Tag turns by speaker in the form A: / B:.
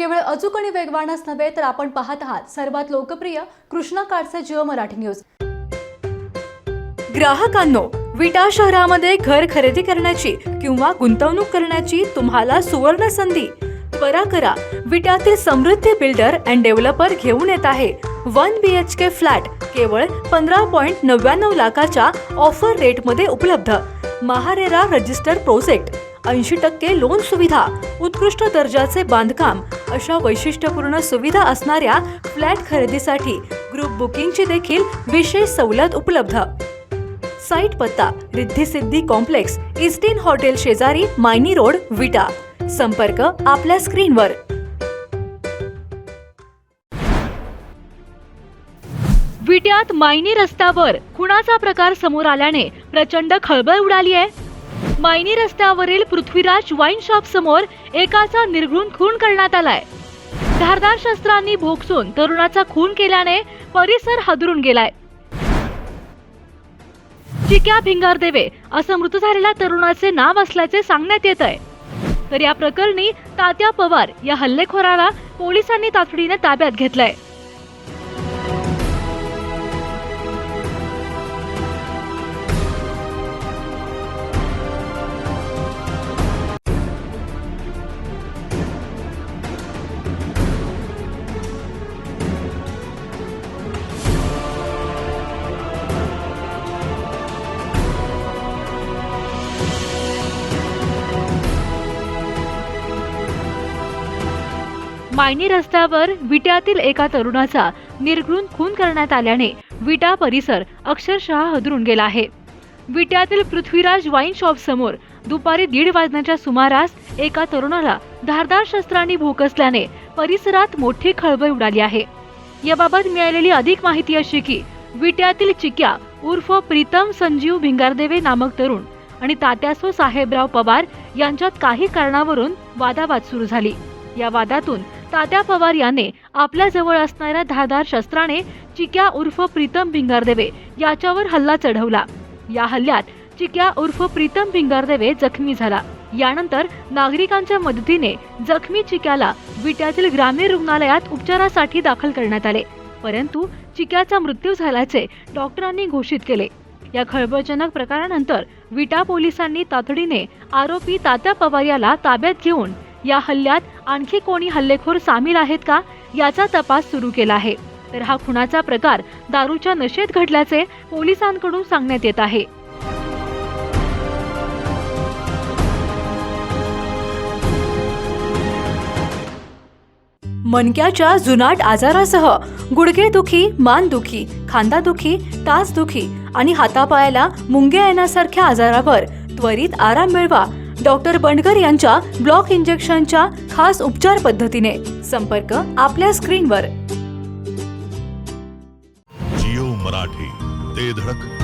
A: केवळ अचूक आणि वेगवानच नव्हे तर आपण पाहत आहात सर्वात लोकप्रिय कृष्णा कार्डचे जिओ मराठी न्यूज.
B: ग्राहकांनो विटा शहरामध्ये घर खरेदी करण्याची किंवा गुंतवणूक करण्याची तुम्हाला सुवर्ण संधी. त्वरा करा विटातील समृद्धी बिल्डर अँड डेव्हलपर घेऊन येत आहे. One B H K flat केवळ पंधरा पॉईंट नव्याण्णव लाखाच्या ऑफर रेटमध्ये उपलब्ध. महारेरा रजिस्टर प्रोजेक्ट ऐंशी टक्के लोन सुविधा उत्कृष्ट दर्जाचे बांधकाम अशा वैशिष्ट्यपूर्ण सुविधा असणाऱ्या फ्लॅट खरेदीसाठी ग्रुप बुकिंगची देखील विशेष सवलत उपलब्ध. साईट पत्ता रिद्धी सिद्धी कॉम्प्लेक्स इस्टिन हॉटेल शेजारी मायनी रोड विटा. संपर्क आपल्या स्क्रीनवर. विट्यात मायनी रस्त्यावर खुणाचा प्रकार समोर आल्याने प्रचंड खळबळ उडाली आहे. मायनी रस्त्यावरील पृथ्वीराज वाईन शॉप समोर एकाचा निर्घृण खून करण्यात आलाय. धारदार शस्त्रांनी भोगसून तरुणाचा खून केल्याने परिसर हादरून गेलाय. चिक्या भिंगारदेवे असं मृत झालेल्या तरुणाचे नाव असल्याचे सांगण्यात येत आहे. तर या प्रकरणी तात्या पवार या हल्लेखोराला पोलिसांनी तातडीने ताब्यात घेतलंय. मायनी रस्त्यावर विट्यातील एका तरुणाचा निर्घृण खून करण्यात आल्याने विटा परिसर अक्षरशः हदरून गेला आहे. विट्यातील पृथ्वीराज वाईन शॉप समोर दुपारी दीड वाजण्याच्या सुमारास एका तरुणाला धारदार शस्त्रांनी भोकसल्याने परिसरात मोठी खळबळ उडाली आहे. याबाबत मिळालेली अधिक माहिती अशी की विट्यातील चिक्या उर्फ प्रीतम संजीव भिंगारदेवे नामक तरुण आणि तात्यासो साहेबराव पवार यांच्यात काही कारणावरून वादावाद सुरू झाली. या वादातून तात्या पवार याने आपल्या जवळ असणाऱ्या धारदार शस्त्राने चिक्या उर्फ प्रीतम भिंगारदेवे याच्यावर हल्ला चढवला. या हल्ल्यात चिक्या उर्फ प्रीतम भिंगारदेवे जखमी झाला. यानंतर नागरिकांच्या मदतीने जखमी चिक्याला विट्यातील ग्रामीण रुग्णालयात उपचारासाठी दाखल करण्यात आले. परंतु चिक्याचा मृत्यू झाल्याचे डॉक्टरांनी घोषित केले. या खळबळजनक प्रकारानंतर विटा पोलिसांनी तातडीने आरोपी तात्या पवार याला ताब्यात घेऊन या हल्ल्यात आणखी कोणी हल्लेखोर सामील आहेत का याचा तपास सुरू केला आहे. तर हा खुनाचा प्रकार दारूच्या नशेत घडल्याचे पोलिसांकडून सांगण्यात येत आहे. मणक्याच्या जुनाट आजारासह गुडघेदुखी मानदुखी खांदादुखी तासदुखी आणि हातापायाला मुंगे येण्यासारख्या आजारावर त्वरित आराम मिळवा डॉक्टर बंडकर यांच्या ब्लॉक इंजेक्शनच्या खास उपचार पद्धतीने. संपर्क आपल्या स्क्रीनवर.
C: जिओ मराठी ते धडक.